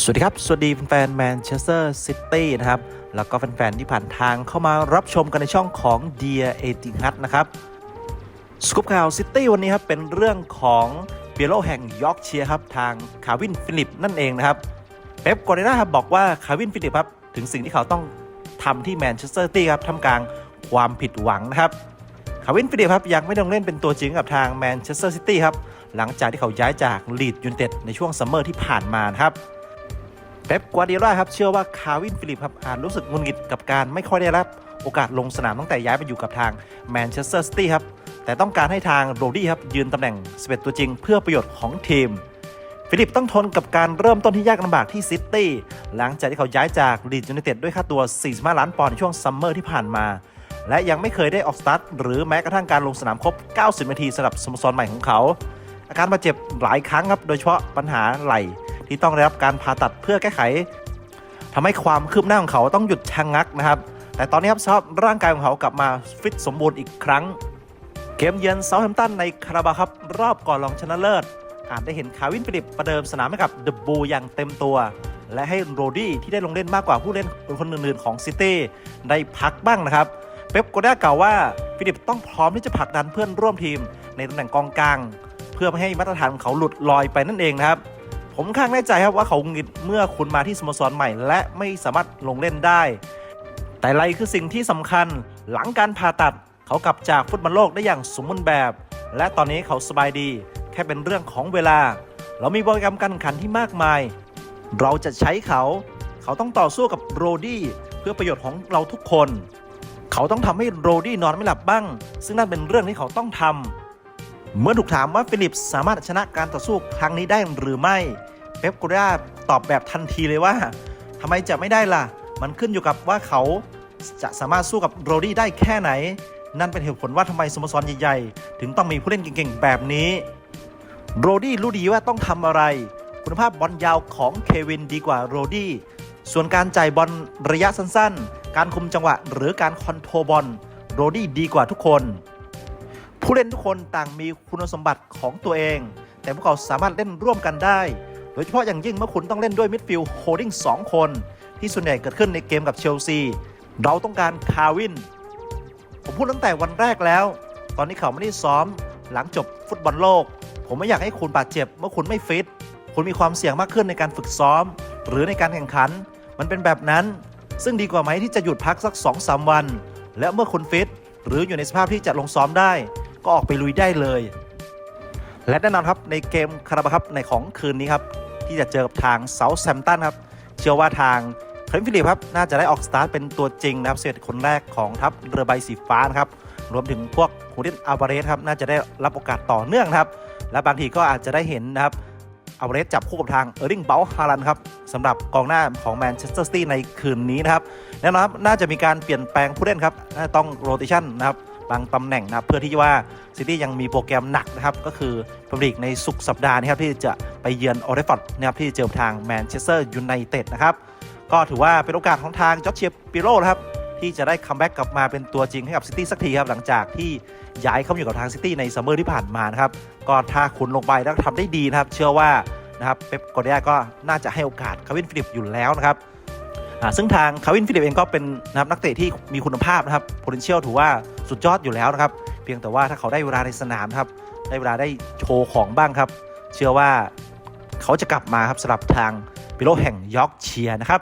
สวัสดีครับ สวัสดีแฟนแมนเชสเตอร์ซิตี้นะครับ แล้วก็แฟน ๆ ที่ผ่านทางเข้ามารับชมกันในช่องของ Dear เอติฮัทนะครับสกูปข่าวซิตี้วันนี้ครับ เป็นเรื่องของเปียโรแห่งยอร์กเชียร์ครับ ทางคาวินฟิลิปนั่นเองนะครับเป๊ปกวาร์ดิโอลาครับบอกว่าคาวินฟิลิปครับ ถึงสิ่งที่เขาต้องทำที่แมนเชสเตอร์ซิตี้ครับทำกลางความผิดหวังนะครับคาวินฟิลิปครับยังไม่ลงเล่นเป็นตัวจริงกับทางแมนเชสเตอร์ซิตี้ครับหลังจากที่เขาย้ายจากลีดยูไนเต็ดในช่วงซัมเมอร์ที่ผ่านมานะครับ ป๊ป กัวาดิโอลาครับ เชื่อว่าคาวินฟิลิปครับอาจรู้สึกงุนงิดกับการไม่ค่อยได้รับ โอกาสลงสนามตั้งแต่ย้ายไปอยู่กับทางแมนเชสเตอร์ซิตี้ครับ แต่ต้องการให้ทางโรดี้ครับ ยืนตำแหน่ง11ตัวจริง เพื่อประโยชน์ของทีม ฟิลิปต้องทนกับการเริ่มต้นที่ยากลำบากที่ซิตี้หลังจากที่เขาย้ายจากลีดยูไนเต็ดด้วยค่าตัว 45 ล้านปอนด์ในช่วงซัมเมอร์ที่ผ่านมาและยังไม่เคยได้ออกสตาร์ทหรือแม้กระทั่งการลงสนามครบ 90 นาทีสำหรับสโมสรใหม่ของเขา อาการบาดเจ็บหลายครั้งครับ โดยเฉพาะปัญหาไหล่ ที่ต้องได้รับการผ่าตัดเพื่อแก้ไขทำให้ความคืบหน้าของเขาต้องหยุดชะงงักนะครับ แต่ตอนนี้ครับสภาพร่างกายของเขากลับมาฟิตสมบูรณ์อีกครั้ง เกมเยือนเซาท์แฮมป์ตันในคาราบาครับรอบก่อนรองชนะเลิศอาจได้เห็นคาวินฟิลิปประเดิมสนามให้กับเดอะบูอย่างเต็มตัว และให้โรดี้ที่ได้ลงเล่นมากกว่าผู้เล่นคนอื่นๆของซิตี้ได้พักบ้างนะครับเป๊ปโกด้ากล่าวว่าฟิลิปต้องพร้อมที่จะผลักดันเพื่อนร่วมทีมในตำแหน่งกองกลาง เพื่อไม่ให้มาตรฐานของเขาหลุดลอยไปนั่นเองนะครับ ผมข้างแน่ใจครับว่าเขาหงุดหงิดเมื่อคุณมาที่สโมสรใหม่ และไม่สามารถลงเล่นได้ แต่อะไรคือสิ่งที่สำคัญหลังการผ่าตัด เขากลับจากฟุตบอลโลกได้อย่างสมบูรณ์แบบ และตอนนี้เขาสบายดี แค่เป็นเรื่องของเวลา เรามีโปรแกรมการแข่งขันที่มากมาย เราจะใช้เขา เขาต้องต่อสู้กับโรดี้เพื่อประโยชน์ของเราทุกคน เขาต้องทำให้โรดี้นอนไม่หลับบ้าง ซึ่งนั่นเป็นเรื่องที่เขาต้องทำ เมื่อถูกถามว่าฟิลิปสามารถชนะการต่อสู้ครั้งนี้ได้หรือไม่เป๊ปกูราตอบแบบทันทีเลยว่าทำไมจะไม่ได้ล่ะ มันขึ้นอยู่กับว่าเขาจะสามารถสู้กับโรดี้ได้แค่ไหน นั่นเป็นเหตุผลว่าทำไมสโมสรใหญ่ๆ ถึงต้องมีผู้เล่นเก่งๆ แบบนี้ โรดี้รู้ดีว่าต้องทำอะไร คุณภาพบอลยาวของเควินดีกว่าโรดี้ ส่วนการจ่ายบอลระยะสั้นๆ การคุมจังหวะหรือการคอนโทรบอล โรดี้ดีกว่าทุกคน ผู้เล่นทุกคนต่างมีคุณสมบัติของตัวเอง แต่พวกเขาสามารถเล่นร่วมกันได้ โดยเฉพาะอย่างยิ่งเมื่อคุณต้องเล่นด้วยมิดฟิลด์โฮลดิ้ง2 คน ที่ส่วนใหญ่เกิดขึ้นในเกมกับเชลซี เราต้องการคาวิน ผมพูดตั้งแต่วันแรกแล้ว ตอนนี้เขาไม่ได้ซ้อม หลังจบฟุตบอลโลก ผมไม่อยากให้คุณบาดเจ็บเมื่อคุณไม่ฟิต คุณมีความเสี่ยงมากขึ้นในการฝึกซ้อม หรือในการแข่งขัน มันเป็นแบบนั้น ซึ่งดีกว่าไหมที่จะหยุดพักสัก2-3วัน และเมื่อคุณฟิตหรืออยู่ในสภาพที่จะลงซ้อมได้ ก็ออกไปลุยได้เลย และแน่นอนครับในเกมคาราบาครับในของคืนนี้ครับ ที่จะเจอกับทางเซาท์แซมตันครับ เชื่อว่าทางเคลมฟิลิปครับน่าจะได้ออกสตาร์ทเป็นตัวจริงนะครับเซตคนแรกของทัพเรือใบสีฟ้านะครับรวมถึงพวกฮูดินอัลบาเรสครับน่าจะได้รับโอกาสต่อเนื่องนะครับ และบางทีก็อาจจะได้เห็นนะครับอัลบาเรสจับคู่กับทางเออร์ลิงเบลฮาลันครับสำหรับกองหน้าของแมนเชสเตอร์ซิตี้ในคืนนี้นะครับแน่นอนครับน่าจะมีการเปลี่ยนแปลงผู้เล่นครับน่าต้องโรเตชันนะครับ บางตำแหน่งนะครับเพื่อที่ว่าซิตี้ยังมีโปรแกรมหนักนะครับก็คือพรีเมียร์ลีกในสุกสัปดาห์นี้ครับที่จะไปเยือนออเรฟอร์ดนะครับที่เจอทางแมนเชสเตอร์ยูไนเต็ดนะครับก็ถือว่าเป็นโอกาสของทางจอร์เชียปิโร่นะครับที่จะได้คัมแบ็กกลับมาเป็นตัวจริงให้กับซิตี้สักทีครับหลังจากที่ย้ายเข้ามาอยู่กับทางซิตี้ในซัมเมอร์ที่ผ่านมานะครับก็ถ้าคุณลงไปแล้วทำได้ดีนะครับเชื่อว่านะครับเป๊ปกอร์เดียก็น่าจะให้โอกาสคาวินฟิลิปอยู่แล้วนะครับ ซึ่งทางคาวินฟิลิปเองก็เป็นนะครับนักเตะที่มีคุณภาพนะครับ potential ถือว่าสุดยอดอยู่แล้วนะครับ เพียงแต่ว่าถ้าเขาได้เวลาในสนามครับ ได้เวลาได้โชว์ของบ้างครับ เชื่อว่าเขาจะกลับมาครับสำหรับทางปิโลแห่งยอร์กเชียนะครับ